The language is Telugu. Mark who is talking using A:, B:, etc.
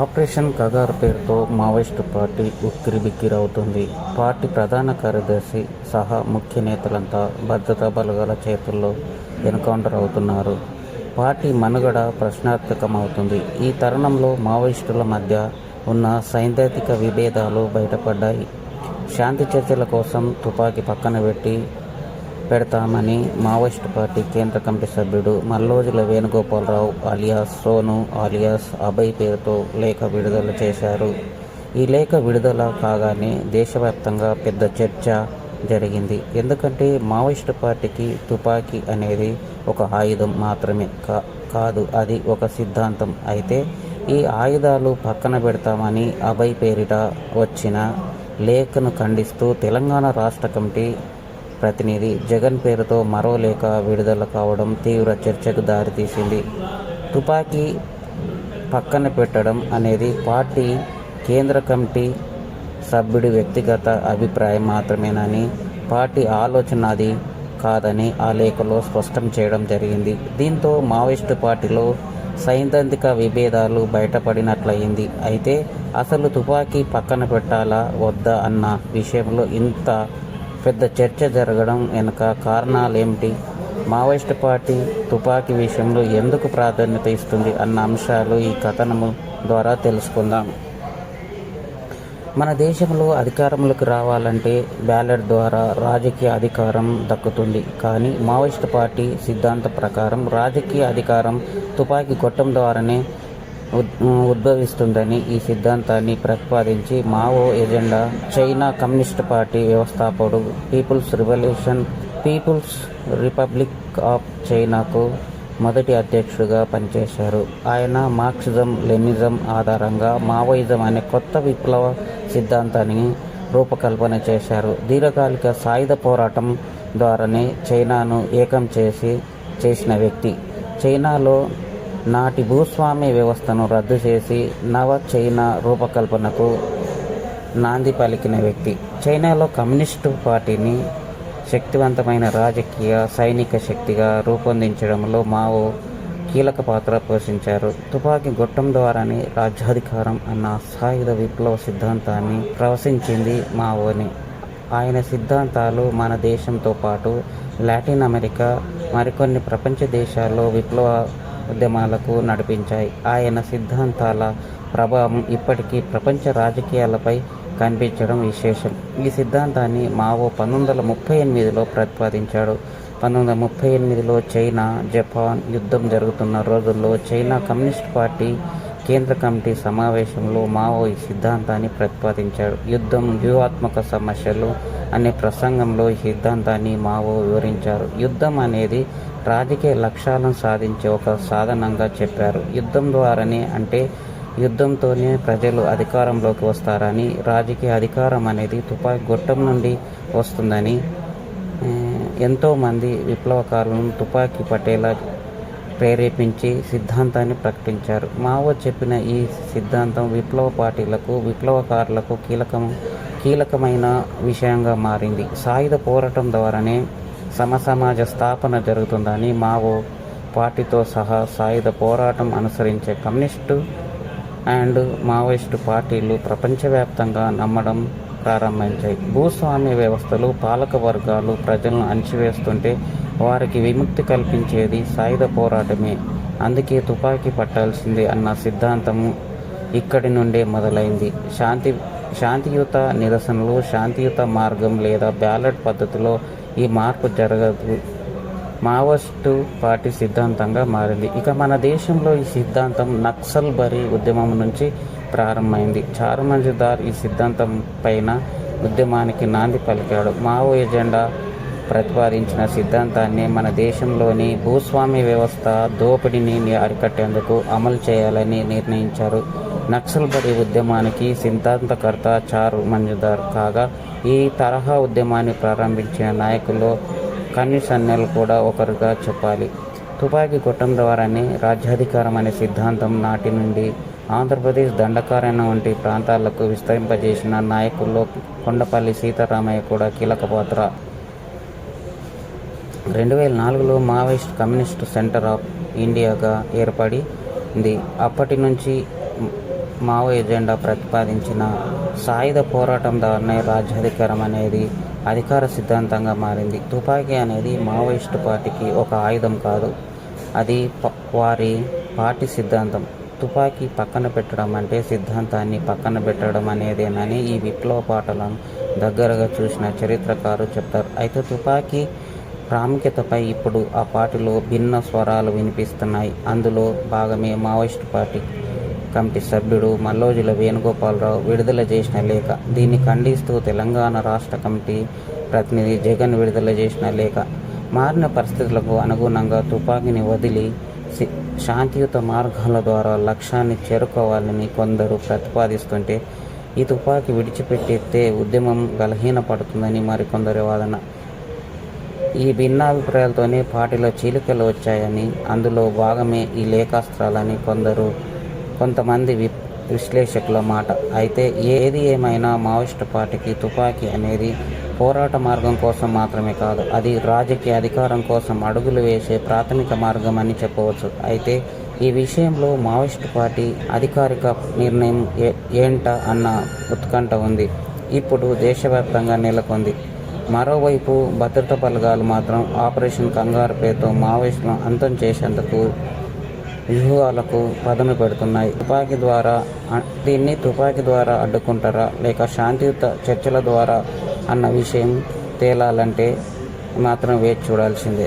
A: ఆపరేషన్ కగార్ పేరుతో మావోయిస్టు పార్టీ ఉక్కిరిబిక్కిరవుతుంది. పార్టీ ప్రధాన కార్యదర్శి సహా ముఖ్య నేతలంతా భద్రతా బలగాల చేతుల్లో ఎన్కౌంటర్ అవుతున్నారు పార్టీ మనుగడ ప్రశ్నార్థకమవుతుంది. ఈ తరుణంలో మావోయిస్టుల మధ్య ఉన్న సైద్ధాంతిక విభేదాలు బయటపడ్డాయి. శాంతి చర్చల కోసం తుపాకీ పక్కన పెట్టి పెడతామని మావోయిస్ట్ పార్టీ కేంద్ర కమిటీ సభ్యుడు మల్లోజుల వేణుగోపాలరావు అలియాస్ సోను అలియాస్ అభయ్ పేరుతో లేఖ విడుదల చేశారు. ఈ లేఖ విడుదల కాగానే దేశవ్యాప్తంగా పెద్ద చర్చ జరిగింది. ఎందుకంటే మావోయిస్ట్ పార్టీకి తుపాకీ అనేది ఒక ఆయుధం మాత్రమే కా కాదు అది ఒక సిద్ధాంతం. అయితే ఈ ఆయుధాలు పక్కన పెడతామని అభయ్ పేరిట వచ్చిన లేఖను ఖండిస్తూ తెలంగాణ రాష్ట్ర కమిటీ ప్రతినిధి జగన్ పేరుతో మరో లేఖ విడుదల కావడం తీవ్ర చర్చకు దారితీసింది. తుపాకీ పక్కన పెట్టడం అనేది పార్టీ కేంద్ర కమిటీ సభ్యుడి వ్యక్తిగత అభిప్రాయం మాత్రమేనని పార్టీ ఆలోచన అది కాదని ఆ లేఖలో స్పష్టం చేయడం జరిగింది. దీంతో మావోయిస్టు పార్టీలో సైద్ధాంతిక విభేదాలు బయటపడినట్లయింది. అయితే అసలు తుపాకీ పక్కన పెట్టాలా వద్దా అన్న విషయంలో ఇంత పెద్ద చర్చ జరగడం వెనుక కారణాలేమిటి? మావోయిస్ట్ పార్టీ తుపాకీ విషయంలో ఎందుకు ప్రాధాన్యత ఇస్తుంది అన్న అంశాలు ఈ కథనము ద్వారా తెలుసుకుందాం. మన దేశంలో అధికారంలోకి రావాలంటే బ్యాలెట్ ద్వారా రాజకీయ అధికారం దక్కుతుంది. కానీ మావోయిస్ట్ పార్టీ సిద్ధాంత ప్రకారం రాజకీయ అధికారం తుపాకీ గొట్టం ద్వారానే ఉద్భవిస్తుందని ఈ సిద్ధాంతాన్ని ప్రతిపాదించి Mao agenda China communist party వ్యవస్థాపకుడు people's revolution people's republic of చైనాకు మొదటి అధ్యక్షుడిగా పనిచేశారు. ఆయన మార్క్సిజం లెనిజం ఆధారంగా మావోయిజం అనే కొత్త విప్లవ సిద్ధాంతాన్ని రూపకల్పన చేశారు. దీర్ఘకాలిక సాయుధ పోరాటం ద్వారానే చైనాను ఏకం చేసి చేసిన వ్యక్తి. చైనాలో నాటి భూస్వామ్య వ్యవస్థను రద్దు చేసి నవ చైనా రూపకల్పనకు నాంది పలికిన వ్యక్తి. చైనాలో కమ్యూనిస్టు పార్టీని శక్తివంతమైన రాజకీయ సైనిక శక్తిగా రూపొందించడంలో మావో కీలక పాత్ర పోషించారు. తుపాకీ గొట్టం ద్వారానే రాజ్యాధికారం అన్న సాయుధ విప్లవ సిద్ధాంతాన్ని ప్రవశించింది మావోని. ఆయన సిద్ధాంతాలు మన దేశంతో పాటు లాటిన్ అమెరికా మరికొన్ని ప్రపంచ దేశాల్లో విప్లవ ఉద్యమాలకు నడిపించాయి. ఆయన సిద్ధాంతాల ప్రభావం ఇప్పటికీ ప్రపంచ రాజకీయాలపై కనిపించడం విశేషం. ఈ సిద్ధాంతాన్ని మావో పంతొమ్మిది వందల ముప్పై ఎనిమిదిలో ప్రతిపాదించాడు. పంతొమ్మిది వందల ముప్పై ఎనిమిదిలో చైనా జపాన్ యుద్ధం జరుగుతున్న రోజుల్లో చైనా కమ్యూనిస్ట్ పార్టీ కేంద్ర కమిటీ సమావేశంలో మావో ఈ సిద్ధాంతాన్ని ప్రతిపాదించాడు. యుద్ధం వ్యూహాత్మక సమస్యలు అనే ప్రసంగంలో ఈ సిద్ధాంతాన్ని మావో వివరించారు. యుద్ధం అనేది రాజకీయ లక్ష్యాలను సాధించే ఒక సాధనంగా చెప్పారు. యుద్ధం ద్వారానే అంటే యుద్ధంతోనే ప్రజలు అధికారంలోకి వస్తారని రాజకీయ అధికారం అనేది తుపాకీ గొట్టం నుండి వస్తుందని ఎంతోమంది విప్లవకారులను తుపాకీ పట్టేలా ప్రేరేపించి సిద్ధాంతాన్ని ప్రకటించారు. మావో చెప్పిన ఈ సిద్ధాంతం విప్లవ పార్టీలకు విప్లవకారులకు కీలకం కీలకమైన విషయంగా మారింది. సాయుధ పోరాటం ద్వారానే సమసమాజ స్థాపన జరుగుతుందని మావో పార్టీతో సహా సాయుధ పోరాటం అనుసరించే కమ్యూనిస్టు అండ్ మావోయిస్టు పార్టీలు ప్రపంచవ్యాప్తంగా నమ్మడం ప్రారంభించాయి. భూస్వామ్య వ్యవస్థలు పాలక వర్గాలు ప్రజలను అణచివేస్తుంటే వారికి విముక్తి కల్పించేది సాయుధ పోరాటమే. అందుకే తుపాకీ పట్టాల్సిందే అన్న సిద్ధాంతము ఇక్కడి నుండే మొదలైంది. శాంతి శాంతియుత నిరసనలు శాంతియుత మార్గం లేదా బ్యాలెట్ పద్ధతిలో ఈ మార్పు జరగదు. మావోయిస్టు పార్టీ సిద్ధాంతంగా మారింది. ఇక మన దేశంలో ఈ సిద్ధాంతం నక్సల్ బరీ ఉద్యమం నుంచి ప్రారంభమైంది. చారుమంజుదార్ ఈ సిద్ధాంతం పైన ఉద్యమానికి నాంది పలికాడు. మావో ఎజెండా ప్రతిపాదించిన సిద్ధాంతాన్ని మన దేశంలోని భూస్వామ్య వ్యవస్థ దోపిడీని అరికట్టేందుకు అమలు చేయాలని నిర్ణయించారు. నక్సల్ బరి ఉద్యమానికి సిద్ధాంతకర్త చారు మంజుదార్. కాగా ఈ తరహా ఉద్యమాన్ని ప్రారంభించిన నాయకుల్లో కన్నిసన్నెల్ కూడా ఒకరుగా చెప్పాలి. తుపాకీ కొట్టం ద్వారానే రాజ్యాధికారం అనే సిద్ధాంతం నాటి నుండి ఆంధ్రప్రదేశ్ దండకారణ్యం వంటి ప్రాంతాలకు విస్తరింపజేసిన నాయకుల్లో కొండపల్లి సీతారామయ్య కూడా కీలక పాత్ర రెండు వేల నాలుగులో మావోయిస్ట్ కమ్యూనిస్ట్ సెంటర్ ఆఫ్ ఇండియాగా ఏర్పడింది అప్పటి నుంచి మావో ఎజెండా ప్రతిపాదించిన సాయుధ పోరాటం ద్వారానే రాజ్యాధికారం అనేది అధికార సిద్ధాంతంగా మారింది. తుపాకీ అనేది మావోయిస్టు పార్టీకి ఒక ఆయుధం కాదు. అది ప- వారి పార్టీ సిద్ధాంతం. తుపాకీ పక్కన పెట్టడం అంటే సిద్ధాంతాన్ని పక్కన పెట్టడం అనేదేనని ఈ విప్లవ పాటలను దగ్గరగా చూసిన చరిత్రకారు చెప్తారు. అయితే తుపాకీ ప్రాముఖ్యతపై ఇప్పుడు ఆ పార్టీలో భిన్న స్వరాలు వినిపిస్తున్నాయి. అందులో భాగమే మావోయిస్టు పార్టీ కమిటీ సభ్యుడు మల్లోజుల వేణుగోపాలరావు విడుదల చేసిన లేఖ. దీన్ని ఖండిస్తూ తెలంగాణ రాష్ట్ర కమిటీ ప్రతినిధి జగన్ విడుదల చేసిన లేఖ. మారిన పరిస్థితులకు అనుగుణంగా తుపాకీని వదిలి శాంతియుత మార్గాల ద్వారా లక్ష్యాన్ని చేరుకోవాలని కొందరు ప్రతిపాదిస్తుంటే ఈ తుపాకీ విడిచిపెట్టేస్తే ఉద్యమం బలహీనపడుతుందని మరికొందరి వాదన. ఈ భిన్నాభిప్రాయాలతోనే పార్టీలో చీలికలు వచ్చాయని అందులో భాగమే ఈ లేఖాస్త్రాలని కొందరు కొంతమంది వి విశ్లేషకుల మాట. అయితే ఏది ఏమైనా మావోయిస్ట్ పార్టీకి తుపాకీ అనేది పోరాట మార్గం కోసం మాత్రమే కాదు అది రాజకీయ అధికారం కోసం అడుగులు వేసే ప్రాథమిక మార్గం అని చెప్పవచ్చు. అయితే ఈ విషయంలో మావోయిస్ట్ పార్టీ అధికారిక నిర్ణయం ఏ ఏంట అన్న ఉత్కంఠ ఉంది. ఇప్పుడు దేశవ్యాప్తంగా నెలకొంది. మరోవైపు భద్రతా బలగాలు మాత్రం ఆపరేషన్ కంగారు పేరుతో మావోయిస్టులను అంతం చేసేందుకు వ్యూహాలకు పదమి పెడుతున్నాయి. తుపాకీ ద్వారా దీన్ని తుపాకీ ద్వారా అడ్డుకుంటారా లేక శాంతియుత చర్చల ద్వారా అన్న విషయం తేలాలంటే మాత్రం వేచి చూడాల్సిందే.